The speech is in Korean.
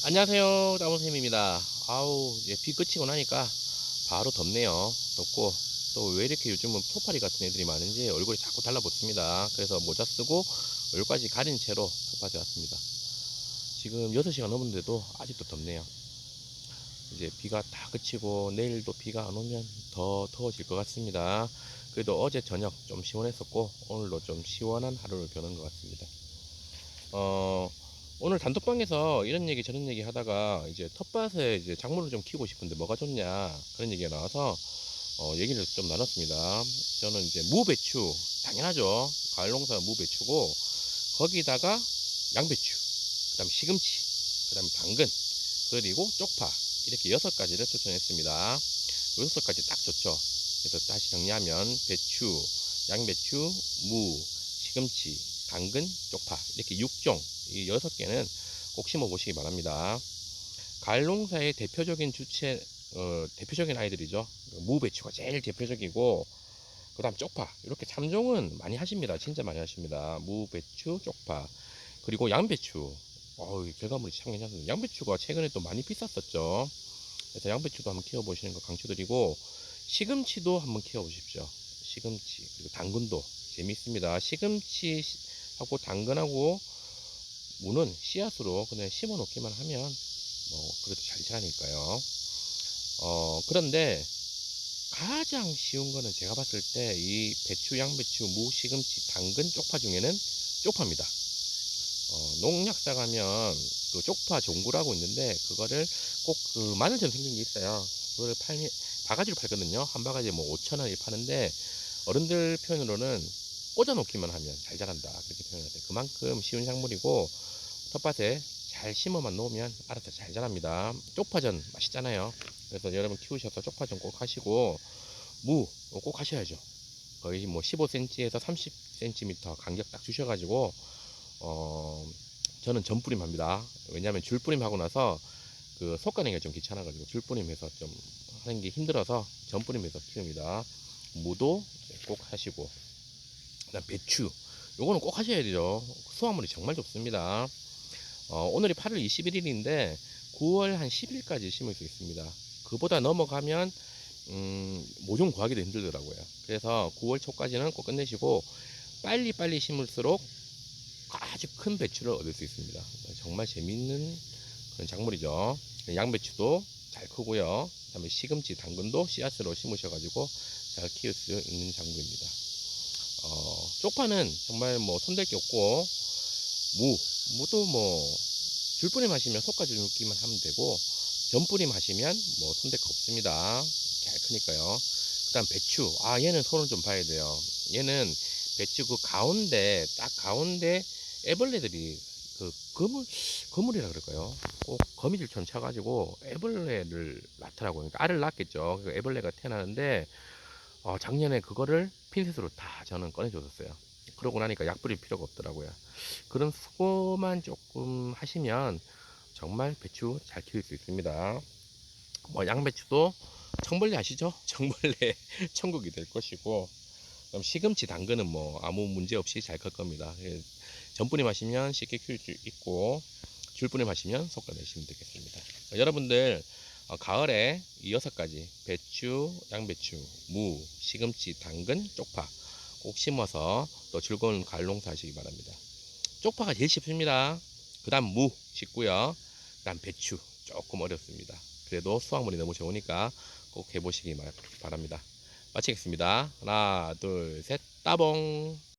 안녕하세요 따봉쌤입니다. 아우 이제 비 그치고 나니까 바로 덥네요. 덥고 또 왜 이렇게 요즘은 토파리 같은 애들이 많은지 얼굴이 자꾸 달라붙습니다. 그래서 모자 쓰고 얼굴까지 가린 채로 텃밭에 왔습니다. 지금 6시가 넘었는데도 아직도 덥네요. 이제 비가 다 그치고 내일도 비가 안 오면 더 더워질 것 같습니다. 그래도 어제 저녁 좀 시원했었고 오늘도 좀 시원한 하루를 보낸 것 같습니다. 어 오늘 단톡방에서 이런 얘기 저런 얘기 하다가 이제 텃밭에 이제 작물을 좀 키우고 싶은데 뭐가 좋냐 그런 얘기가 나와서 어, 얘기를 좀 나눴습니다. 저는 이제 무배추 당연하죠. 가을 농사 무배추고 거기다가 양배추, 그다음 에 시금치, 그다음에 당근 그리고 쪽파 이렇게 여섯 가지를 추천했습니다. 여섯 가지 딱 좋죠. 그래서 다시 정리하면 배추, 양배추, 무, 시금치, 당근, 쪽파 이렇게 6종 이 여섯 개는 꼭 심어 보시기 바랍니다. 가을 농사의 대표적인 주체 어, 대표적인 아이들이죠. 무배추가 제일 대표적이고 그다음 쪽파 이렇게 3종은 많이 하십니다. 진짜 많이 하십니다. 무배추, 쪽파 그리고 양배추. 어우 결과물이 참 괜찮습니다. 양배추가 최근에 또 많이 비쌌었죠. 그래서 양배추도 한번 키워보시는 거 강추드리고 시금치도 한번 키워보십시오. 시금치 그리고 당근도 재미있습니다. 시금치 하고 당근하고 무는 씨앗으로 그냥 심어 놓기만 하면 뭐 그래도 잘 자라니까요. 어 그런데 가장 쉬운 거는 제가 봤을 때 이 배추, 양배추, 무, 시금치, 당근, 쪽파 중에는 쪽파입니다. 어, 농약사 가면 그 쪽파 종구라고 있는데 그거를 꼭 그 마늘처럼 생긴 게 있어요. 그거를 팔 바가지로 팔거든요. 한 바가지에 뭐 5천 원에 파는데 어른들 표현으로는 꽂아 놓기만 하면 잘 자란다 그렇게 표현하세요. 그만큼 쉬운 작물이고 텃밭에 잘 심어만 놓으면 알아서 잘 자랍니다. 쪽파전 맛있잖아요. 그래서 여러분 키우셔서 쪽파전 꼭 하시고 무 꼭 하셔야죠. 거의 뭐 15cm에서 30cm 간격 딱 주셔가지고 어 저는 전뿌림 합니다. 왜냐하면 줄뿌림 하고 나서 그 속가내기가 좀 귀찮아가지고 줄뿌림해서 좀 하는 게 힘들어서 전뿌림해서 키웁니다. 무도 꼭 하시고 그다음 배추 요거는 꼭 하셔야 되죠. 수확물이 정말 좋습니다. 어, 오늘이 8월 21일인데 9월 한 10일까지 심을 수 있습니다. 그보다 넘어가면 음, 모종 구하기도 힘들더라고요. 그래서 9월 초까지는 꼭 끝내시고 빨리 빨리 심을수록 아주 큰 배추를 얻을 수 있습니다. 정말 재밌는 그런 작물이죠. 양배추도 잘 크고요. 그다음에 시금치, 당근도 씨앗으로 심으셔가지고 잘 키울 수 있는 작물입니다. 어, 쪽파는 정말 뭐 손댈 게 없고 무, 무도 뭐 줄뿌림 하시면 속까지 눕기만 하면 되고 전뿌림 하시면 뭐 손댈 거 없습니다. 잘 크니까요. 그 다음 배추. 아 얘는 손을 좀 봐야 돼요. 얘는 배추 그 가운데 딱 가운데 애벌레들이 그 거물 거물이라 그럴까요? 꼭 거미줄처럼 쳐가지고 애벌레를 낳더라고요. 그러니까 알을 낳겠죠. 그 애벌레가 태어나는데 어, 작년에 그거를 핀셋으로 다 저는 꺼내줬었어요. 그러고 나니까 약 뿌릴 필요가 없더라고요. 그런 수고만 조금 하시면 정말 배추 잘 키울 수 있습니다. 뭐 양배추도 청벌레 아시죠? 청벌레 천국이 될 것이고 시금치 당근은 뭐 아무 문제 없이 잘 클 겁니다. 예, 전뿌림 하시면 쉽게 키울 수 있고 줄뿌림 하시면 속가 내시면 되겠습니다. 여러분들 어, 가을에 이 여섯 가지 배추, 양배추, 무, 시금치, 당근, 쪽파 꼭 심어서 또 즐거운 가을 농사 하시기 바랍니다. 쪽파가 제일 쉽습니다. 그 다음 무 쉽고요. 그 다음 배추 조금 어렵습니다. 그래도 수확물이 너무 좋으니까 꼭 해보시기 바랍니다. 마치겠습니다. 하나, 둘, 셋, 따봉!